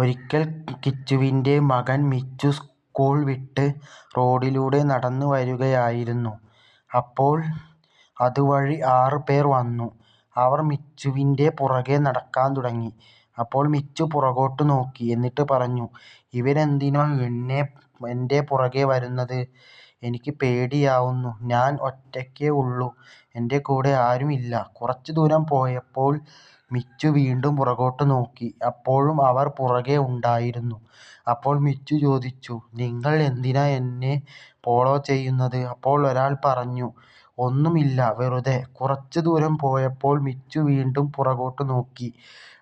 ഒരിക്കൽ കിച്ചുവിന്റെ മകൻ മിച്ചു സ്കൂൾ വിട്ട് റോഡിലൂടെ നടന്നു വരുകയായിരുന്നു. അപ്പോൾ അതുവഴി ആറ് പേർ വന്നു. അവർ മിച്ചുവിന്റെ പുറകെ നടക്കാൻ തുടങ്ങി. അപ്പോൾ മിച്ചു പുറകോട്ട് നോക്കി. എന്നിട്ട് പറഞ്ഞു ഇവരെന്തിനോ എന്നെ എന്റെ പുറകെ വരുന്നത്? എനിക്ക് പേടിയാവുന്നു. ഞാൻ ഒറ്റയ്ക്കേ ഉള്ളൂ. എന്റെ കൂടെ ആരും ഇല്ല. " കുറച്ച് ദൂരം പോയപ്പോൾ മിച്ചു വീണ്ടും പുറകോട്ട് നോക്കി. അപ്പോഴും അവർ പുറകെ ഉണ്ടായിരുന്നു. അപ്പോൾ മിച്ചു ചോദിച്ചു "നിങ്ങൾ എന്തിനാ എന്നെ ഫോളോ ചെയ്യുന്നത്? " അപ്പോൾ ഒരാൾ പറഞ്ഞു "ഒന്നുമില്ല വെറുതെ. " കുറച്ച് ദൂരം പോയപ്പോൾ മിച്ചു വീണ്ടും പുറകോട്ട് നോക്കി.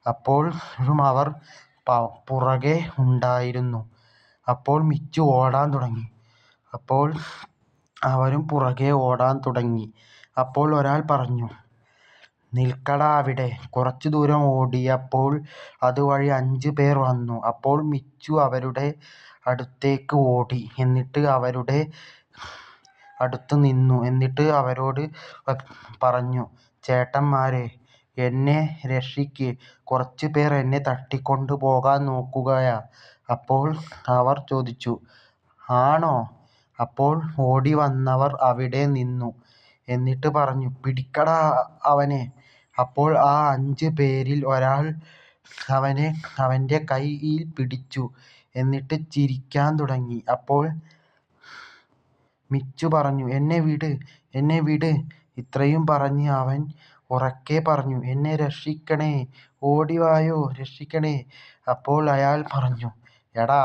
അപ്പോഴും അവർ പുറകെ ഉണ്ടായിരുന്നു. അപ്പോൾ മിച്ചു ഓടാൻ തുടങ്ങി. അപ്പോൾ അവരും പുറകെ ഓടാൻ തുടങ്ങി. അപ്പോൾ ഒരാൾ പറഞ്ഞു "നിൽക്കടാ അവിടെ. " കുറച്ചു ദൂരം ഓടിയപ്പോൾ അതുവഴി അഞ്ചു പേർ വന്നു. അപ്പോൾ മിച്ചു അവരുടെ അടുത്തേക്ക് ഓടി. എന്നിട്ട് അവരുടെ അടുത്ത് നിന്നു. എന്നിട്ട് അവരോട് പറഞ്ഞു "ചേട്ടന്മാരെ എന്നെ രക്ഷിക്ക്. കുറച്ചു പേർ എന്നെ തട്ടിക്കൊണ്ട് പോകാൻ നോക്കുകയാ. " അപ്പോൾ അവർ ചോദിച്ചു "ആണോ? " അപ്പോൾ ഓടി വന്നവർ അവിടെ നിന്നു. എന്നിട്ട് പറഞ്ഞു "പിടിക്കടാ അവനെ. " അപ്പോൾ ആ അഞ്ച് പേരിൽ ഒരാൾ അവനെ അവന്റെ കയ്യിൽ പിടിച്ചു. എന്നിട്ട് ചിരിക്കാൻ തുടങ്ങി. അപ്പോൾ മിച്ചു പറഞ്ഞു "എന്നെ വിട്. എന്നെ വിട്. " ഇത്രയും പറഞ്ഞ് അവൻ ഉറക്കെ പറഞ്ഞു "എന്നെ രക്ഷിക്കണേ. ഓടിവായോ രക്ഷിക്കണേ. " അപ്പോൾ അയാൾ പറഞ്ഞു "എടാ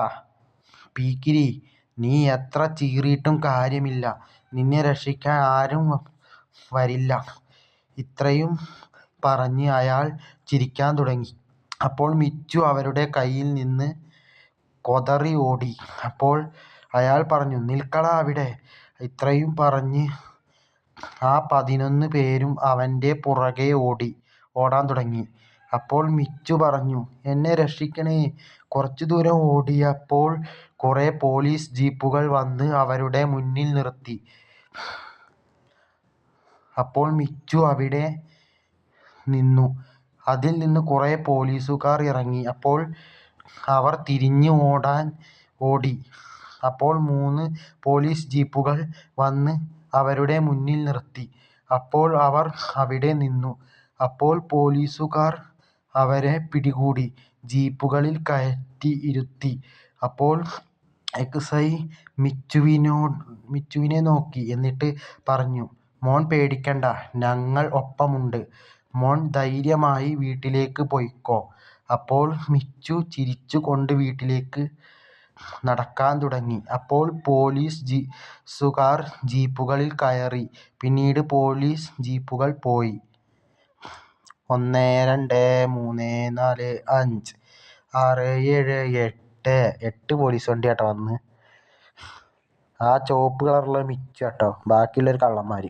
പീക്കിരി. നീ എത്ര ചീറിയിട്ടും കാര്യമില്ല. നിന്നെ രക്ഷിക്കാൻ ആരും വരില്ല. " ഇത്രയും പറഞ്ഞ് അയാൾ ചിരിക്കാൻ തുടങ്ങി. അപ്പോൾ മിച്ചു അവരുടെ കയ്യിൽ നിന്ന് കൊതറി ഓടി. അപ്പോൾ അയാൾ പറഞ്ഞു "നിൽക്കടാ അവിടെ. " ഇത്രയും പറഞ്ഞ് ആ പതിനൊന്ന് പേരും അവന്റെ പുറകെ ഓടി ഓടാൻ തുടങ്ങി. അപ്പോൾ മിച്ചു പറഞ്ഞു "എന്നെ രക്ഷിക്കണേ. " കുറച്ച് ദൂരം ഓടിയപ്പോൾ കുറേ പോലീസ് ജീപ്പുകൾ വന്ന് അവരുടെ മുന്നിൽ നിർത്തി. അപ്പോൾ മിച്ചു അവിടെ നിന്നു. അതിൽ നിന്ന് കുറേ പോലീസുകാർ ഇറങ്ങി. അപ്പോൾ അവർ ഓടാൻ ഓടി. അപ്പോൾ മൂന്ന് പോലീസ് ജീപ്പുകൾ വന്ന് അവരുടെ മുന്നിൽ നിർത്തി. അപ്പോൾ അവർ അവിടെ നിന്നു. അപ്പോൾ പോലീസുകാർ അവരെ പിടികൂടി ജീപ്പുകളിൽ കയറ്റി ഇരുത്തി. അപ്പോൾ എസ്ഐ മിച്ചുവിനെ നോക്കി. എന്നിട്ട് പറഞ്ഞു "മോൻ പേടിക്കണ്ട. ഞങ്ങൾ ഒപ്പമുണ്ട്. മോൻ ധൈര്യമായി വീട്ടിലേക്ക് പൊയ്ക്കോ. " അപ്പോൾ മിച്ചു ചിരിച്ചു കൊണ്ട് വീട്ടിലേക്ക് നടക്കാൻ തുടങ്ങി. അപ്പോൾ പോലീസുകാർ ജീപ്പുകളിൽ കയറി. പിന്നീട് പോലീസ് ജീപ്പുകൾ പോയി. ഒന്ന് രണ്ട് മൂന്ന് നാല് അഞ്ച് ആറ് ഏഴ് എട്ട്. എട്ട് പോലീസ് വണ്ടിയാട്ടോ വന്ന്. ആ ചുവപ്പ് കളറുള്ളത് മിച്ചുവാട്ടോ. ബാക്കിയുള്ളവർ കള്ളന്മാര്.